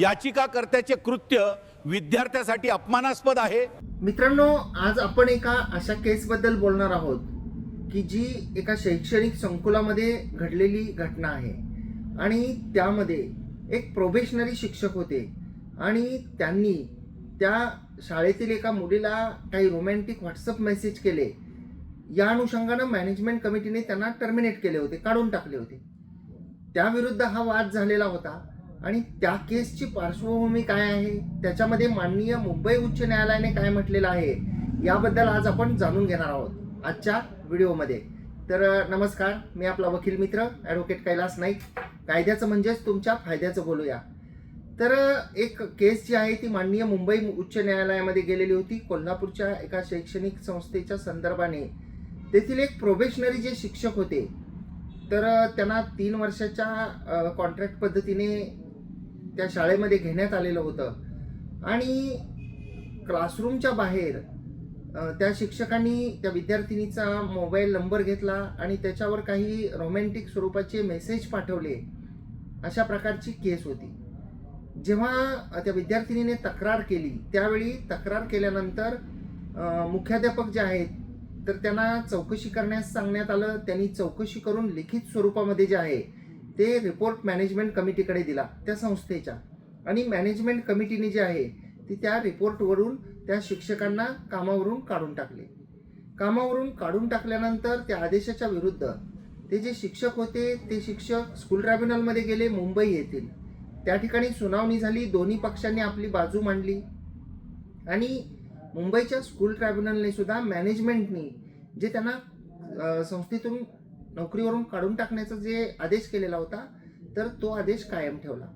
याचिकाकर्त्याचे कृत्य विद्यार्थ्यासाठी अपमानास्पद आहे. मित्रांनो आज आपण एका अशा केसबद्दल बोलणार आहोत की जी एका शैक्षणिक संकुलामध्ये घडलेली घटना आहे. आणि त्यामध्ये एक प्रोबेशनरी शिक्षक होते. आणि त्यांनी त्या शाळेतील एका मुलीला काही रोमॅन्टिक व्हॉट्सअप मेसेज केले. या अनुषंगानं मॅनेजमेंट कमिटीने त्यांना टर्मिनेट केले होते काढून टाकले होते. त्याविरुद्ध हा वाद झालेला होता. आणि त्या केसची पार्श्वभूमी काय आहे? त्याच्यामध्ये माननीय मुंबई उच्च न्यायालयाने काय म्हटलेलं आहे? याबद्दल आज आपण जाणून घेणार आहोत आजच्या व्हिडिओमध्ये. तर नमस्कार मी आपला वकील मित्र ॲडव्होकेट कैलास नाईक. कायद्याचं म्हणजेच तुमच्या फायद्याचं बोलूया. तर एक केस जी आहे ती माननीय मुंबई उच्च न्यायालयामध्ये गेलेली होती कोल्हापूरच्या एका शैक्षणिक संस्थेच्या संदर्भाने. तेथील एक प्रोबेशनरी जे शिक्षक होते तर त्यांना तीन वर्षाच्या कॉन्ट्रॅक्ट पद्धतीने त्या शाळेमध्ये घेण्यात आलेलं होतं. आणि क्लासरूमच्या बाहेर त्या शिक्षकांनी त्या विद्यार्थिनीचा मोबाईल नंबर घेतला आणि त्याच्यावर काही रोमॅन्टिक स्वरूपाचे मेसेज पाठवले. अशा प्रकारची केस होती. जेव्हा त्या विद्यार्थिनीने तक्रार केली त्यावेळी तक्रार केल्यानंतर मुख्याध्यापक जे आहेत तर त्यांना चौकशी करण्यास सांगण्यात आलं. त्यांनी चौकशी करून लिखित स्वरूपामध्ये जे आहे ते रिपोर्ट मॅनेजमेंट कमिटीकडे दिला त्या संस्थेच्या. आणि मॅनेजमेंट कमिटीने जे आहे ती त्या रिपोर्टवरून त्या शिक्षकांना कामावरून काढून टाकले. कामावरून काढून टाकल्यानंतर त्या आदेशाच्या विरुद्ध ते जे शिक्षक होते ते शिक्षक स्कूल ट्रायब्युनलमध्ये गेले मुंबई येथील. त्या ठिकाणी सुनावणी झाली दोन्ही पक्षांनी आपली बाजू मांडली. आणि मुंबईच्या स्कूल ट्रायब्युनलने सुद्धा मॅनेजमेंटनी जे त्यांना संस्थेतून नोकरीवरून काढून टाकण्याचा जे आदेश केलेला होता तर तो आदेश कायम ठेवला.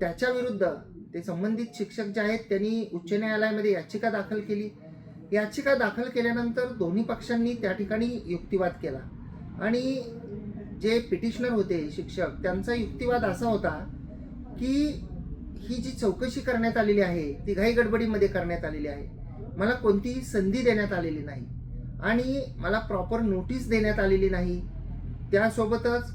त्याच्या विरुद्ध ते संबंधित शिक्षक जे आहेत त्यांनी उच्च न्यायालयामध्ये याचिका दाखल केली. याचिका दाखल केल्यानंतर दोन्ही पक्षांनी त्या ठिकाणी युक्तिवाद केला. आणि जे पिटिशनर होते शिक्षक त्यांचा युक्तिवाद असा होता की ही जी चौकशी करण्यात आलेली आहे ती घाई गडबडीमध्ये करण्यात आलेली आहे. मला कोणतीही संधी देण्यात आलेली नाही. आणि मला प्रॉपर नोटीस देण्यात आलेली नाही. त्यासोबतच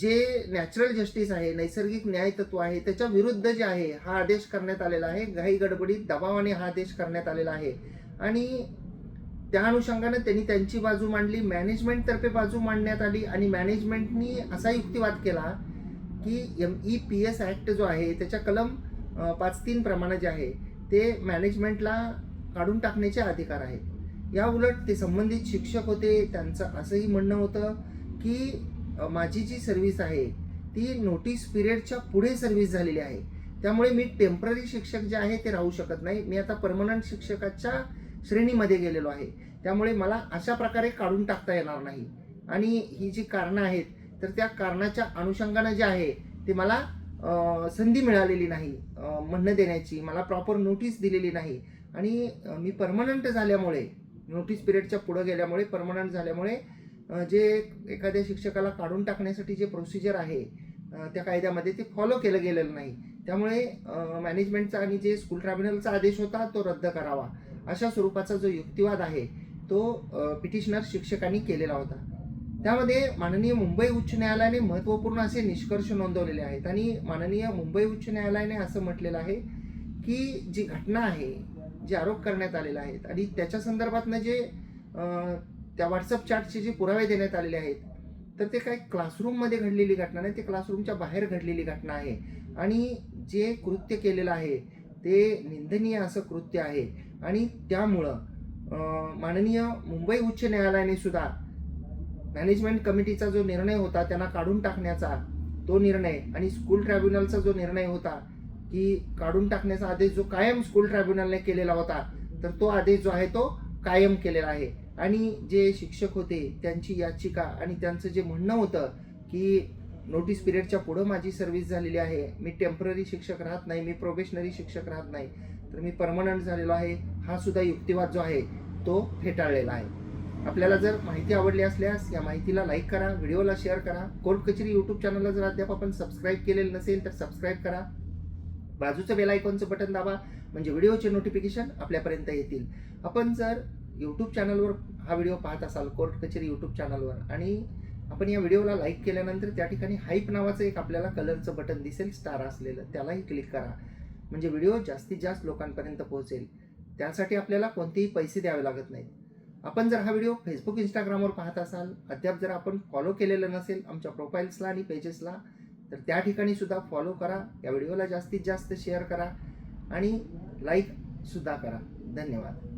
जे नॅचरल जस्टिस आहे नैसर्गिक न्याय तत्व आहे त्याच्या विरुद्ध जे आहे हा आदेश करण्यात आलेला आहे. घाई गडबडीत दबावाने हा आदेश करण्यात आलेला आहे. आणि त्या अनुषंगाने त्यांनी त्यांची बाजू मांडली मॅनेजमेंटतर्फे बाजू मांडण्यात आली आणि मॅनेजमेंटनी असा युक्तिवाद केला की M E P S act जो आहे त्याच्या कलम पाच तीन प्रमाणे जे आहे ते मॅनेजमेंटला काढून टाकण्याचे अधिकार आहेत. या उलट ते संबंधित शिक्षक होते त्यांचं असंही म्हणणं होतं की माझी जी सर्व्हिस आहे ती नोटीस पिरियडच्या पुढे सर्व्हिस झालेली आहे. त्यामुळे मी टेंपररी शिक्षक जे आहे ते राहू शकत नाही. मी आता परमनंट शिक्षकाच्या श्रेणीमध्ये गेलेलो आहे. त्यामुळे मला अशा प्रकारे काढून टाकता येणार नाही. आणि ही जी कारणं आहेत तर त्या कारणाच्या अनुषंगानं जे आहे ते मला संधी मिळालेली नाही म्हणणं देण्याची. मला प्रॉपर नोटीस दिलेली नाही. आणि मी परमनंट झाल्यामुळे नोटीस पिरियडच्या पुढं गेल्यामुळे परमनंट झाल्यामुळे जे एखाद्या शिक्षकाला काढून टाकण्यासाठी जे प्रोसिजर आहे त्या कायद्यामध्ये ते फॉलो केलं गेलेलं नाही. त्यामुळे मॅनेजमेंटचा आणि जे स्कूल ट्रायब्युनलचा आदेश होता तो रद्द करावा. अशा स्वरूपाचा जो युक्तिवाद आहे तो पिटिशनर शिक्षकांनी केलेला होता. त्यामध्ये माननीय मुंबई उच्च न्यायालयाने महत्त्वपूर्ण असे निष्कर्ष नोंदवलेले आहेत. आणि माननीय मुंबई उच्च न्यायालयाने असं म्हटलेलं आहे की जी घटना आहे जे आरोप करण्यात आलेले आहेत. आणि त्याच्या संदर्भातनं जे त्या व्हॉट्सअप चॅटचे जे पुरावे देण्यात आलेले आहेत तर ते काही क्लासरूममध्ये घडलेली घटना नाही ते क्लासरूमच्या बाहेर घडलेली घटना आहे. आणि जे कृत्य केलेलं आहे ते निंदनीय असं कृत्य आहे. आणि त्यामुळं माननीय मुंबई उच्च न्यायालयाने सुद्धा मॅनेजमेंट कमिटीचा जो निर्णय होता त्यांना काढून टाकण्याचा तो निर्णय आणि स्कूल ट्रायब्युनलचा जो निर्णय होता की काढून टाकण्याचा आदेश जो कायम स्कूल ट्रायब्युनलने केलेला होता तर तो आदेश जो आहे तो कायम केलेला आहे. आणि जे शिक्षक होते त्यांची याचिका आणि त्यांचं जे म्हणणं होतं की नोटीस पिरियडच्या पुढं माझी सर्व्हिस झालेली आहे मी टेंपररी शिक्षक राहत नाही मी प्रोबेशनरी शिक्षक राहत नाही तर मी परमनंट झालेलो आहे हा सुद्धा युक्तिवाद जो आहे तो फेटाळलेला आहे. आपल्याला जर माहिती आवडली असल्यास या माहितीला लाईक करा व्हिडिओला शेअर करा. कोर्ट कचेरी यूट्यूब चॅनलला जर अद्याप आपण सबस्क्राईब केलेलं नसेल तर सबस्क्राईब करा. बाजूचं बेल आयकॉनचं बटन दाबा म्हणजे व्हिडिओचे नोटिफिकेशन आपल्यापर्यंत येतील. आपण जर यूट्यूब चॅनलवर हा व्हिडिओ पाहत असाल कोर्ट कचेरी यूट्यूब चॅनलवर आणि आपण या व्हिडिओला लाईक केल्यानंतर त्या ठिकाणी हाईप नावाचं एक आपल्याला कलरचं बटन दिसेल स्टार असलेलं त्यालाही क्लिक करा. म्हणजे व्हिडिओ जास्तीत जास्त लोकांपर्यंत पोहोचेल. त्यासाठी आपल्याला कोणतेही पैसे द्यावे लागत नाहीत. आपण जर हा व्हिडिओ फेसबुक इंस्टाग्रामवर पाहत असाल अद्याप जर आपण फॉलो केलेलं नसेल आमच्या प्रोफाईल्सला आणि पेजेसला तर त्या ठिकाणी सुद्धा फॉलो करा. या व्हिडिओला जास्तीत जास्त शेअर करा. आणि लाईक सुद्धा करा. धन्यवाद.